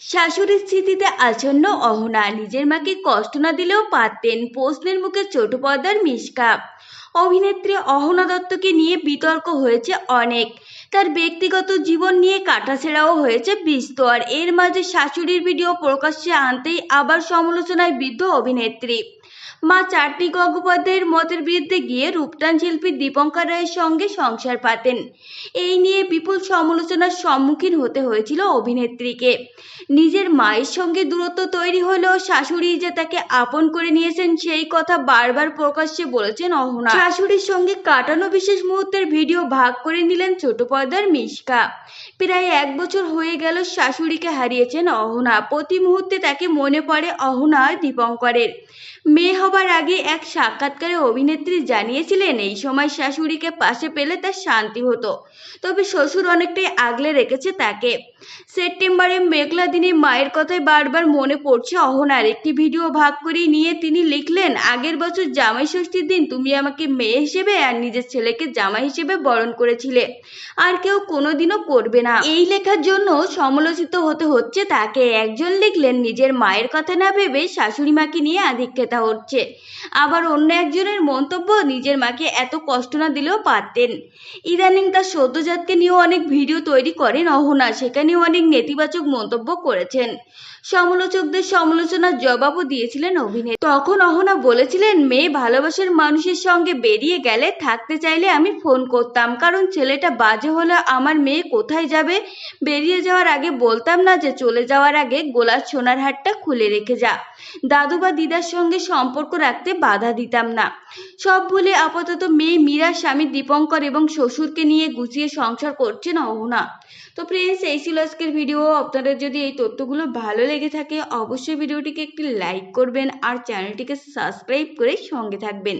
শাশুড়ির স্মৃতিতে আচ্ছন্ন অহনা নিজের মাকে কষ্ট না দিলেও পারতেন প্রশ্নের মুখে ছোট পর্দার মিসকাপ অভিনেত্রী অহনা দত্তকে নিয়ে বিতর্ক হয়েছে অনেক। তার ব্যক্তিগত জীবন নিয়ে কাটাছেড়াও হয়েছে বিস্তর। এর মাঝে শাশুড়ির ভিডিও প্রকাশ্যে আনতেই আবার সমালোচনায় বিদ্ধ অভিনেত্রী। মা চাটনি গঙ্গোপাধ্যায়ের মতের বিরুদ্ধে গিয়ে রূপটান শিল্পী দীপঙ্কর রায়ের সঙ্গে সংসার পাতেন। এই নিয়ে বিপুল সমালোচনার সম্মুখীন হতে হয়েছিল অভিনেত্রীকে। নিজের মায়ের সঙ্গে দূরত্ব তৈরি হলেও শাশুড়ি যে তাকে আপন করে নিয়েছেন, সেই কথা বারবার প্রকাশ্যে বলেছেন অহনা। শাশুড়ির সঙ্গে কাটানো বিশেষ মুহূর্তের ভিডিও ভাগ করে নিলেন ছোট পর্দার মিশকা। প্রায় এক বছর হয়ে গেল শাশুড়িকে হারিয়েছেন অহনা। প্রতি মুহূর্তে তাকে মনে পড়ে অহনা দীপঙ্করের। মেয়ে হবার আগে এক সাক্ষাৎকারে অভিনেত্রী জানিয়েছিলেন, এই সময় শাশুড়িকে পাশে পেলে তার শান্তি হতো। তবে শ্বশুর অনেকটাই আগলে রেখেছে তাকে। সেপ্টেম্বরে মেঘলা দিনে মায়ের কথাই বারবার মনে পড়ছে অহনার। একটি ভিডিও ভাগ করে নিয়ে তিনি লিখলেন, আগের বছর জামাই ষষ্ঠীর দিন তুমি আমাকে মেয়ে হিসেবে আর নিজের ছেলেকে জামাই হিসেবে বরণ করেছিলে। আর কেউ কোনোদিনও করবে না। এই লেখার জন্য সমালোচিত হতে হচ্ছে তাকে। একজন লিখলেন, নিজের মায়ের কথা না ভেবে শাশুড়ি মাকে নিয়ে আধিক্যতা হচ্ছে। আবার অন্য একজনের মন্তব্য নিজের মাকে এত কষ্ট না দিলেও পারতেন। ইদানিং তার সদ্যজাতকে নিয়েও অনেক ভিডিও তৈরি করেন অহনা। সেখানেও অনেক নেতিবাচক মন্তব্য করেছেন। সমালোচকদের সমালোচনার জবাবও দিয়েছিলেন অভিনেত্রী তখন অহনা বলেছিলেন, মেয়ে ভালোবাসার মানুষের সঙ্গে বেরিয়ে গেলে থাকতে চাইলে আমি ফোন করতাম। কারণ ছেলেটা বাজে হলে আমার মেয়ে কোথায় যাবে? বেরিয়ে যাওয়ার আগে বলতাম না যে চলে যাওয়ার আগে গোলার সোনার হারটা খুলে রেখে যা। দাদু বা দিদার সঙ্গে সম্পর্ক রাখতে বাধা দিতাম না। সব ভুলে আপাতত মেয়ে মীরা, স্বামী দীপঙ্কর এবং শ্বশুরকে নিয়ে গুছিয়ে সংসার করছেন অহনা। তো ফ্রেন্ডস এই ছিল আজকের ভিডিও আপনাদের যদি এই তথ্যগুলো ভালো লেগে থাকে, অবশ্যই ভিডিওটিকে একটি লাইক করবেন আর চ্যানেলটিকে সাবস্ক্রাইব করে সঙ্গে থাকবেন।